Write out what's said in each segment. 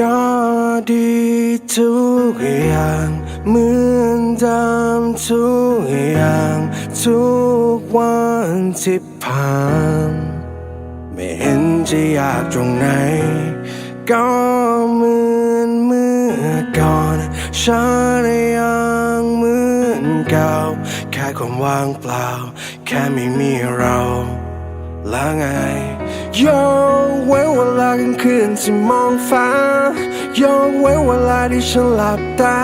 ก็ดีทุกอย่างเหมือนเดิมทุกอย่าง ทุกวันที่ผ่านไม่เห็นจะยากตรงไหน ก็เหมือนเมื่อก่อนฉันยังเหมือนเก่าแค่ความว่างเปล่า แค่ไม่มีเราแล้วไง ยกเว้นเวลากลางคืนที่มองฟ้ายกเว้นเวลาที่ฉันหลับตา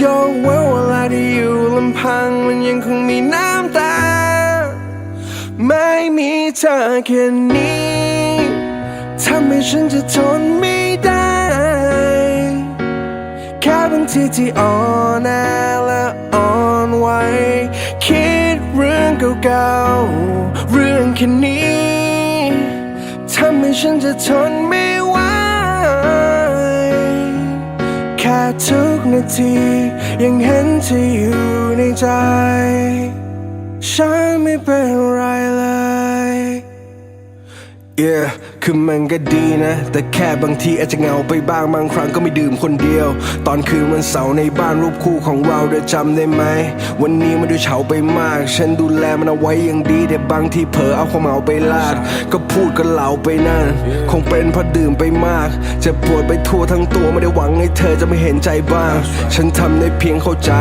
ยกเว้นเวลาที่อยู่ลำพังมันยังคงมีน้ำตา ไม่มีเธอแค่นี้ทำให้ฉันจะทนไม่ได้ แค่บางทีที่อ่อนแอและอ่อนไหวคิดเรื่องเก่าๆเรื่องแค่นี้ ฉันจะทนไม่ไหวแค่ทุกนาที ยังเห็นเธออยู่ในใจ ฉันไม่เป็นไรเลย Yeah คือมันก็ดีนะ แต่แค่บางทีอาจจะเหงาไปบ้างบางครั้งก็ไม่ดื่มคนเดียว ตอนคืนวันเสาร์ในบ้านรูปคู่ของเราได้จำได้ไหม วันนี้มันดูเฉาไปมาก ฉันดูแลมันเอาไว้อย่างดี แต่บางทีเผลอเอาความเหงาไปลาด ก็พูดก็เหลาไปนั่น คงเป็นเพราะดื่มไปมาก จะปวดไปทั่วทั้งตัวไม่ได้หวังให้เธอจะไม่เห็นใจบ้าง ฉันทำได้เพียงเข้าใจ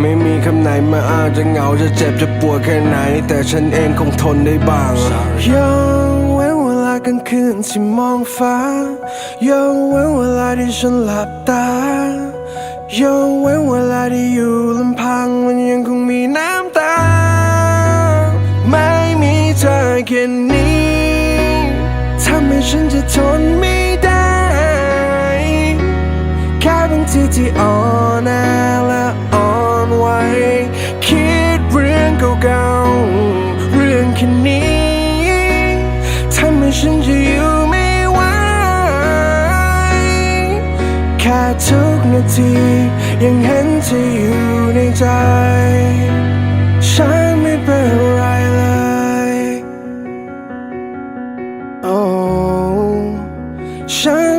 ไม่มีคำไหนมาอ้างจะเหงาจะเจ็บจะปวดแค่ไหน แต่ฉันเองคงทนได้บ้างยังเว้นเว ลางคืนที่มองฟ้ายังเว้นเวลาที่ฉันหลับตายังเว้นเวลาที่อยู่ลำพังมันยังคงมีน้ำตา ไม่มีเธอแค่นี้ทำให้ฉันจะทนไม่ได้ แค่บางทีที่อ่อนแอและอ่อนไหวคิดเรื่องเก่า ทุกนาที ยังเห็นเธออยู่ในใจ ฉันไม่เป็นไรเลยโอ้ฉันไม่เป็น